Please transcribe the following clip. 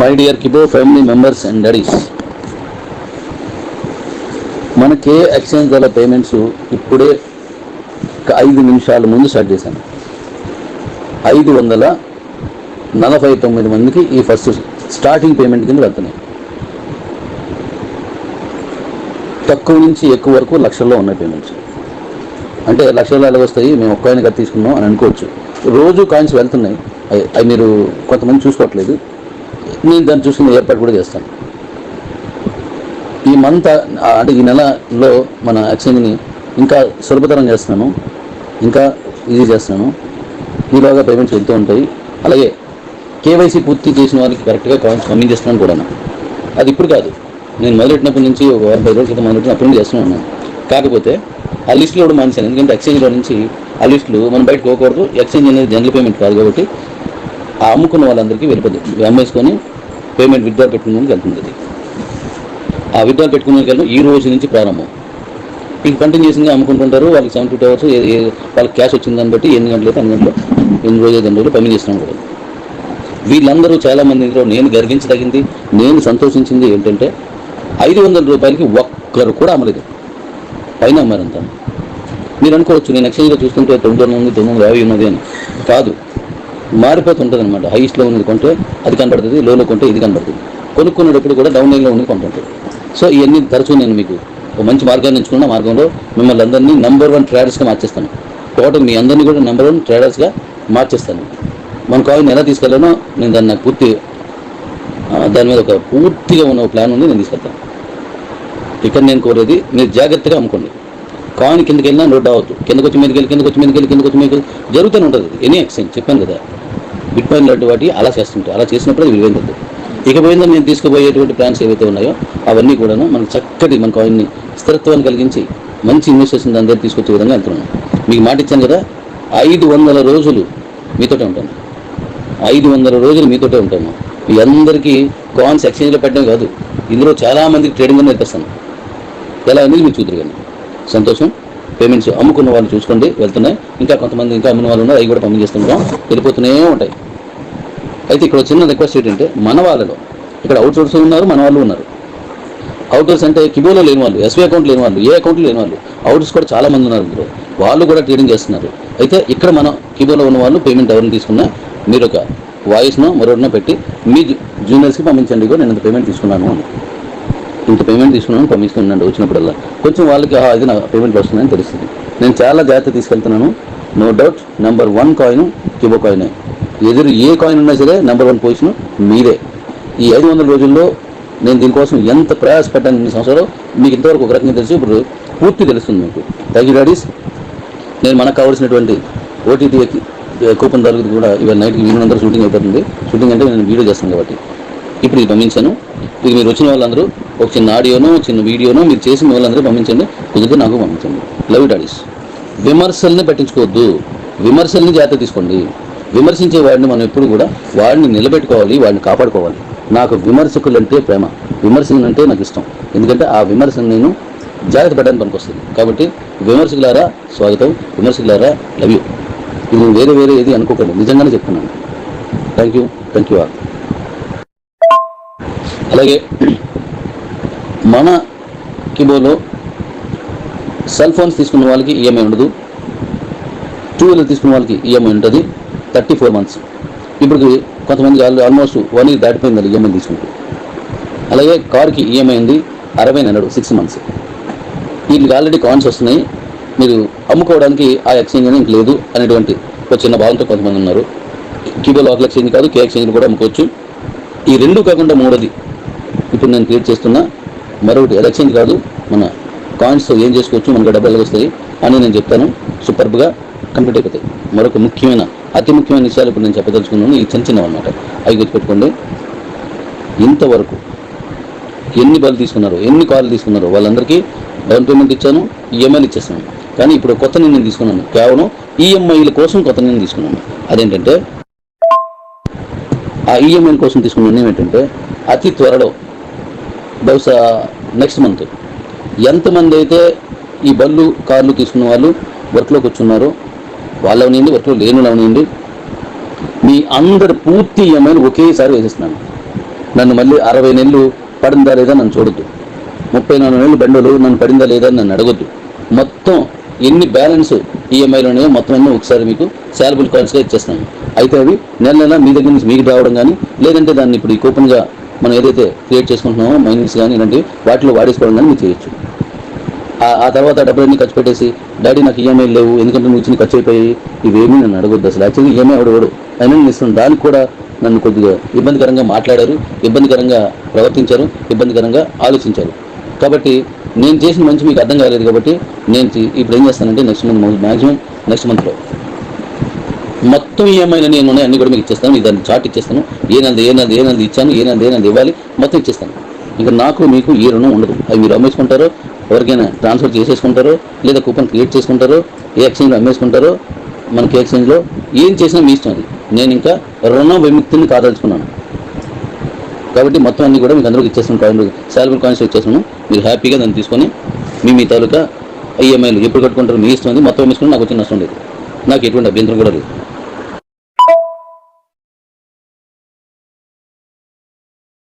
My dear Kibo family members and daddies మన కే exchange గల పేమెంట్స్ ఇప్పుడే ఐదు నిమిషాల ముందు స్టార్ట్ చేశాను ఐదు వందల నలభై తొమ్మిది మందికి ఈ ఫస్ట్ స్టార్టింగ్ పేమెంట్ కింద వెళ్తున్నాయి తక్కువ నుంచి ఎక్కువ వరకు లక్షల్లో ఉన్నాయి పేమెంట్స్ అంటే లక్షల్లో ఎలా వస్తాయి? మేము ఒక్క ఆయన తీసుకున్నాం అని అనుకోవచ్చు. రోజు కాయిన్స్ వెళ్తున్నాయి. అవి మీరు కొంతమంది చూసుకోవట్లేదు. నేను దాన్ని చూసుకుని ఏర్పాటు కూడా చేస్తాను. ఈ మంత్ అంటే ఈ నెలలో మన ఎక్స్చేంజ్ని ఇంకా సులభతరం చేస్తున్నాను ఇంకా ఈజీ చేస్తున్నాను. ఈలోగా పేమెంట్స్ వెళ్తూ ఉంటాయి. అలాగే కేవైసీ పూర్తి చేసిన వారికి కరెక్ట్గా కాయిన్స్ పంపించేస్తున్నాను కూడా అది ఇప్పుడు కాదు. నేను మొదలెట్టినప్పటి నుంచి ఒక వారం పది రోజుల క్రితం మొదలెట్టిన నుంచి చేస్తూనే ఉన్నాను. కాకపోతే ఆ లిస్టులో కూడా మానేశాను. ఎందుకంటే ఎక్స్చేంజ్లో నుంచి ఆ లిస్టులు మనం బయటకు పోకూడదు. ఎక్స్చేంజ్ అనేది జనరల్ పేమెంట్ కాదు కాబట్టి ఆ అమ్ముకున్న వాళ్ళందరికీ వెళ్ళిపోతుంది అమ్మేసుకొని పేమెంట్ విత్డ్రా పెట్టుకునే వెళ్తుంది అది ఆ విత్డ్రా పెట్టుకునే వెళ్ళడం ఈ రోజు నుంచి ప్రారంభం. మీకు కంటిన్యూస్గా అమ్ముకుంటుంటారు వాళ్ళకి సెవెన్ టూ అవర్స్ వాళ్ళకి క్యాష్ వచ్చిన దాన్ని బట్టి ఎన్ని గంటలు అయితే అన్ని గంటలు ఎన్ని రోజులు ఐదు రోజులు పని చేస్తున్నాం కూడా వీళ్ళందరూ చాలా మందిలో నేను గర్వించదగింది నేను సంతోషించింది ఏంటంటే ఐదు వందల రూపాయలకి ఒక్కరు కూడా అమ్మలేదు. పైన అమ్మారంతా. మీరు అనుకోవచ్చు నేను ఎక్స్చేంజ్లో చూస్తుంటే తొమ్మిది వందల ఉంది తొమ్మిది వందల యాభై ఉన్నది అని. కాదు. మారిపోతుంటుంది అనమాట హైయెస్ట్లో ఉన్నది కొంటే అది కనబడుతుంది లోలో కొంటే ఇది కనబడుతుంది కొనుక్కునేటప్పుడు కూడా డౌన్ లైన్లో ఉన్నది కొంటుంటుంది సో ఇవన్నీ తరచూ నేను మీకు ఒక మంచి మార్గాన్ని ఎంచుకున్న మార్గంలో మిమ్మల్ని అందరినీ నెంబర్ వన్ ట్రేడర్స్గా మార్చేస్తాను. టోటల్ మీ అందరినీ కూడా నెంబర్ వన్ ట్రేడర్స్గా మార్చేస్తాను. మన కాయిన్ ఎలా తీసుకెళ్ళానో నేను దాన్ని నాకు పూర్తి దాని మీద ఒక పూర్తిగా ఉన్న ప్లాన్ ఉంది నేను తీసుకెళ్తాను. ఇక్కడ నేను కోరేది మీరు జాగ్రత్తగా అమ్ముకోండి. కాయిన్ కిందకి వెళ్ళినా నోట్ అవ్వద్దు కిందకొచ్చి మీదకి వెళ్ళి కిందకొచ్చి మీదకి వెళ్ళి కిందకొచ్చి మీదకి జరుగుతూనే ఉంటుంది ఎనీ ఎక్స్చేంజ్ చెప్పాను కదా. బిట్ కాయిన్ లాంటి వాటి అలా చేస్తుంటాయి. అలా చేసినప్పుడు అది విలువైంది ఇకపోయిందని నేను తీసుకుపోయేటువంటి ప్లాన్స్ ఏవైతే ఉన్నాయో అవన్నీ కూడాను మనకు చక్కటి మన కాయిన్ని స్థిరత్వాన్ని కలిగించి మంచి ఇన్వెస్టేషన్ దాని దగ్గర తీసుకొచ్చే విధంగా వెళ్తున్నాను మీకు మాట ఇచ్చాను కదా ఐదు వందల రోజులు మీతోటే ఉంటాను ఐదు వందల రోజులు మీతోటే ఉంటాను మీ అందరికీ కాయిన్స్ ఎక్స్చేంజ్లో పెట్టడం కాదు. ఇందులో చాలామందికి ట్రేడింగ్ అని నేర్పిస్తాను. ఎలా అనేది మీరు చూద్దరు కానీ. సంతోషం? పేమెంట్స్ అమ్ముకున్న వాళ్ళు చూసుకోండి వెళ్తున్నాయి. ఇంకా కొంతమంది ఇంకా అమ్మిన వాళ్ళు ఉన్నారు అవి కూడా పంపించేస్తుంటాం వెళ్ళిపోతూనే ఉంటాయి. అయితే ఇక్కడ చిన్న రిక్వెస్ట్ ఏంటంటే మన వాళ్ళలో ఇక్కడ అవుట్ సోర్స్ ఉన్నారు మన వాళ్ళు ఉన్నారు. అవుటర్స్ అంటే కిబోలో లేని వాళ్ళు ఎస్బీ అకౌంట్ లేని వాళ్ళు ఏ అకౌంట్ లేని వాళ్ళు. అవుటర్స్ కూడా చాలా మంది ఉన్నారు ఇందులో. వాళ్ళు కూడా ట్రేడింగ్ చేస్తున్నారు. అయితే ఇక్కడ మన కిబోలో ఉన్న వాళ్ళు పేమెంట్ ఎవరిని తీసుకున్నా మీరు ఒక వాయిస్నో మరొకనో పెట్టి మీ జూనియర్స్కి పంపించండి కూడా నేను పేమెంట్ తీసుకున్నాను అని. ఇంత పేమెంట్ తీసుకున్నాను పంపిస్తున్నాను వచ్చినప్పుడల్లా. కొంచెం వాళ్ళకి ఇది నా పేమెంట్ వస్తుందని తెలుస్తుంది. నేను చాలా జాగ్రత్త తీసుకెళ్తున్నాను. No doubt number one coin Kibo కాయినే ఎదురు ఏ కాయిన్ ఉన్నా సరే నెంబర్ వన్ పొజిషన్ మీరే ఈ ఐదు వందల రోజుల్లో నేను దీనికోసం ఎంత ప్రయాసపడ్డాను ఇన్ని సంవత్సరాలు మీకు ఇంతవరకు ఒక రకంగా తెలుసు. ఇప్పుడు పూర్తి తెలుస్తుంది మీకు థ్యాంక్ యూ డాడీస్ నేను మనకు కావాల్సినటువంటి ఓటీటీ కూపన్ దొరుకుతుంది కూడా ఇవాళ నైట్కి ఈవినింగ్ అంతా షూటింగ్ అయిపోతుంది. షూటింగ్ అంటే నేను వీడియో చేస్తాను కాబట్టి. ఇప్పుడు ఇది పంపించాను. ఇది మీరు వచ్చిన వాళ్ళందరూ ఒక చిన్న ఆడియోనో చిన్న వీడియోనో మీరు చేసిన వాళ్ళందరూ పంపించండి. కుదిరితే నాకు పంపించండి. లవ్ డాడీస్ విమర్శల్ని పట్టించుకోవద్దు. విమర్శల్ని జాగ్రత్త తీసుకోండి. విమర్శించే వాడిని మనం ఎప్పుడు కూడా వాడిని నిలబెట్టుకోవాలి వాడిని కాపాడుకోవాలి. నాకు విమర్శకులు అంటే ప్రేమ. విమర్శలు అంటే నాకు ఇష్టం. ఎందుకంటే ఆ విమర్శను నేను జాగ్రత్త పెట్టడానికి పనికొస్తుంది. కాబట్టి విమర్శకులారా స్వాగతం. విమర్శకులారా లవ్ యూ ఇది వేరే వేరే ఏది అనుకోకండి. నిజంగానే చెప్తున్నాను. Thank you thank you all అలాగే మన కిబోలో సెల్ ఫోన్స్ తీసుకున్న వాళ్ళకి ఈఎంఐ ఉండదు. టూ వీలర్ తీసుకున్న వాళ్ళకి ఈఎంఐ ఉంటుంది. Thirty four months. ఇప్పటికి కొంతమంది ఆల్మోస్ట్ వన్ ఇయర్ దాటిపోయింది ఈఎంఐ తీసుకుంటూ. అలాగే కార్కి ఈఎంఐ ఉంది. అరవై నెలడు సిక్స్ మంత్స్. వీళ్ళకి ఆల్రెడీ కాయిన్స్ వస్తున్నాయి. మీరు అమ్ముకోవడానికి ఆ ఎక్స్చేంజ్ అనేది లేదు అనేటువంటి ఒక చిన్న భావంతో కొంతమంది ఉన్నారు. కీబో లోకల్ ఎక్స్చేంజ్ కాదు కే ఎక్స్చేంజ్ కూడా అమ్ముకోవచ్చు. ఈ రెండు కాకుండా మూడోది ఇప్పుడు నేను క్రియేట్ చేస్తున్న మరొకటి ఎలక్షన్ కాదు మన కాయిన్స్తో ఏం చేసుకోవచ్చు మనకు డబ్బులు వస్తాయి అని నేను చెప్తాను. సూపర్బ్గా కంప్లీట్ అయిపోతాయి. మరొక ముఖ్యమైన అతి ముఖ్యమైన విషయాలు ఇప్పుడు నేను చెప్పదలుచుకున్నాను. ఈ చిన్న చిన్నవి అనమాట అవి గుర్తుపెట్టుకోండి. ఇంతవరకు ఎన్ని బళ్ళు తీసుకున్నారో ఎన్ని కార్లు తీసుకున్నారో వాళ్ళందరికీ డౌన్ పేమెంట్ ఇచ్చాను ఈఎంఐలు ఇచ్చేస్తాను కానీ ఇప్పుడు కొత్త నిర్ణయం తీసుకున్నాను. కేవలం ఈఎంఐల కోసం కొత్త నిర్ణయం తీసుకున్నాను. అదేంటంటే ఆ ఈఎంఐల కోసం తీసుకున్న నిర్ణయం ఏంటంటే అతి త్వరలో బహుశా నెక్స్ట్ మంత్ ఎంతమంది అయితే ఈ బళ్ళు కార్లు తీసుకున్న వాళ్ళు వర్క్లోకి వచ్చున్నారో వాళ్ళు అవనివ్వండి వర్క్లో లేని వాళ్ళు మీ అందరు పూర్తి ఈఎంఐలు ఒకేసారి వేసేస్తున్నాను. నన్ను మళ్ళీ అరవై నెలలు పడిందా లేదా నన్ను చూడొద్దు. ముప్పై నాలుగు నెలలు బండలు నన్ను పడిందా లేదా నన్ను అడగొద్దు. మొత్తం ఎన్ని బ్యాలెన్స్ ఈఎంఐలు ఉన్నాయో మొత్తం అన్నీ ఒకసారి మీకు శాలబుల్ కాల్స్గా ఇచ్చేస్తాను అయితే అవి నెల నెల మీ దగ్గర నుంచి మీకు రావడం కానీ లేదంటే దాన్ని ఇప్పుడు ఈ కూపన్గా మనం ఏదైతే క్రియేట్ చేసుకుంటున్నామో మైనింగ్స్ కానీ ఇలాంటివి వాటిలో వాడేసుకోవడం కానీ మీరు చేయొచ్చు. ఆ- తర్వాత డబ్బులన్నీ ఖర్చు పెట్టేసి డాడీ నాకు ఈఎంఐ లేవు ఎందుకంటే నువ్వు ఇచ్చిన ఖర్చు అయిపోయి ఇవేమీ నన్ను అడగొద్దు అసలు. యాక్చువల్లీ ఈఎంఐ ఎవడు అయినా నేను ఇస్తున్నాను. దానికి కూడా నన్ను కొద్దిగా ఇబ్బందికరంగా మాట్లాడారు ఇబ్బందికరంగా ప్రవర్తించారు ఇబ్బందికరంగా ఆలోచించారు. కాబట్టి నేను చేసిన మంచి మీకు అర్థం కాలేదు కాబట్టి నేను ఇప్పుడు ఏం చేస్తానంటే నెక్స్ట్ మంత్ మ్యాక్సిమం నెక్స్ట్ మంత్లో మొత్తం ఈఎంఐలు నేను ఉన్నాయి అన్ని కూడా మీకు ఇచ్చేస్తాను. మీకు దాన్ని చార్ట్ ఇచ్చేస్తాను. ఏ నెలది ఏ ఏ ఇచ్చాను ఏ నెలది ఏ ఇవ్వాలి మొత్తం ఇచ్చేస్తాను. ఇక నాకు మీకు ఏ రుణం ఉండదు. అవి మీరు అమ్మేసుకుంటారో ఎవరికైనా ట్రాన్స్ఫర్ చేసేసుకుంటారో లేదా కూపన్ క్రియేట్ చేసుకుంటారో ఏ ఎక్స్చేంజ్లో అమ్మేసుకుంటారో మనకి ఎక్స్చేంజ్లో ఏం చేసినా మీ ఇష్టం అది. నేను ఇంకా రుణ విముక్తిని కాదలుచుకున్నాను. కాబట్టి మొత్తం అన్ని కూడా మీకు అందరికి ఇచ్చేస్తాను. కాయిన్ శాలరీ కాయిన్స్ ఇచ్చేస్తాను. మీరు హ్యాపీగా దాన్ని తీసుకొని మీ మీ తాలూకా ఈఎంఐలు ఎప్పుడు కట్టుకుంటారు మీ ఇష్టం మొత్తం వేసుకుని నాకు వచ్చిన నష్టం లేదు. నాకు ఎటువంటి అభ్యంతరం కూడా లేదు.